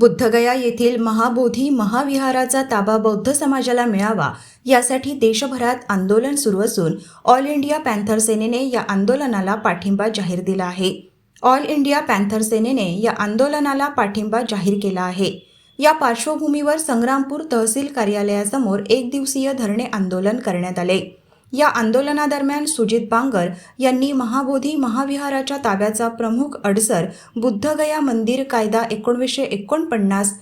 बुद्धगया येथील महाबोधी महाविहाराचा ताबा बौद्ध समाजाला मिळावा यासाठी देशभरात आंदोलन सुरू असून ऑल इंडिया पॅन्थर सेनेने या आंदोलनाला पाठिंबा जाहीर दिला आहे. ऑल इंडिया पॅन्थर सेनेने या आंदोलनाला पाठिंबा जाहीर केला आहे. या पार्श्वभूमीवर संग्रामपूर तहसील कार्यालयासमोर एक दिवसीय धरणे आंदोलन करण्यात आले. या आंदोलनादरम्यान सुजित बांगर यांनी महाबोधी महाविहाराच्या ताब्याचा प्रमुख अडसर बुद्धगया मंदिर कायदा एकोणवीसशे एकोणपन्नास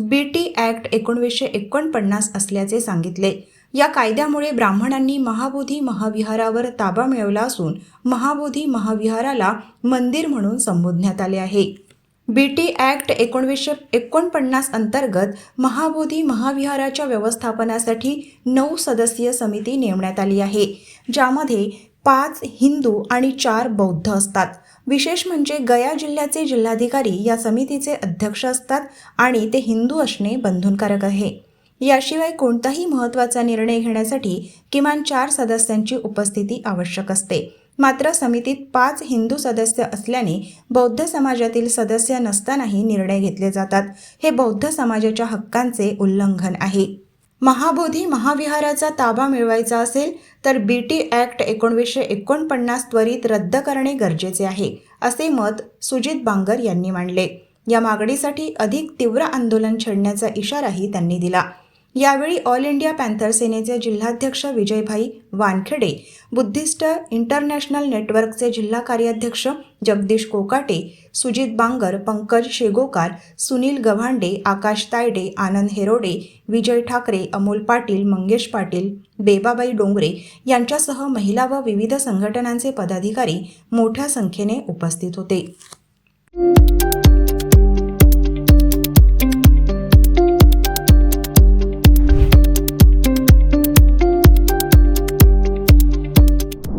बी टी ॲक्ट एकोणवीसशे एकोणपन्नास असल्याचे सांगितले. या कायद्यामुळे ब्राह्मणांनी महाबोधी महाविहारावर ताबा मिळवला असून महाबोधी महाविहाराला मंदिर म्हणून संबोधण्यात आले आहे. बी टी ॲक्ट एकोणवीसशे एकोणपन्नास अंतर्गत महाबोधी महाविहाराच्या व्यवस्थापनासाठी नऊ सदस्यीय समिती नेमण्यात आली आहे ज्यामध्ये पाच हिंदू आणि चार बौद्ध असतात. विशेष म्हणजे गया जिल्ह्याचे जिल्हाधिकारी या समितीचे अध्यक्ष असतात आणि ते हिंदू असणे बंधनकारक आहे. याशिवाय कोणताही महत्त्वाचा निर्णय घेण्यासाठी किमान चार सदस्यांची उपस्थिती आवश्यक असते. मात्र समितीत पाच हिंदू सदस्य असल्याने बौद्ध समाजातील सदस्य नसतानाही निर्णय घेतले जातात. हे बौद्ध समाजाच्या हक्कांचे उल्लंघन आहे. महाबोधी महाविहाराचा ताबा मिळवायचा असेल तर बी टी ॲक्ट एकोणवीसशे एकोणपन्नास त्वरित रद्द करणे गरजेचे आहे असे मत सुजित बांगर यांनी मांडले. या मागणीसाठी अधिक तीव्र आंदोलन छेडण्याचा इशाराही त्यांनी दिला. यावेळी ऑल इंडिया पॅन्थर सेनेचे जिल्हाध्यक्ष विजयभाई वानखेडे बुद्धिस्ट इंटरनॅशनल नेटवर्कचे जिल्हा कार्याध्यक्ष जगदीश कोकाटे सुजित बांगर पंकज शेगोकार सुनील गव्हांडे आकाश तायडे आनंद हेरोडे विजय ठाकरे अमोल पाटील मंगेश पाटील बेबाबाई डोंगरे यांच्यासह महिला व विविध संघटनांचे पदाधिकारी मोठ्या संख्येने उपस्थित होते.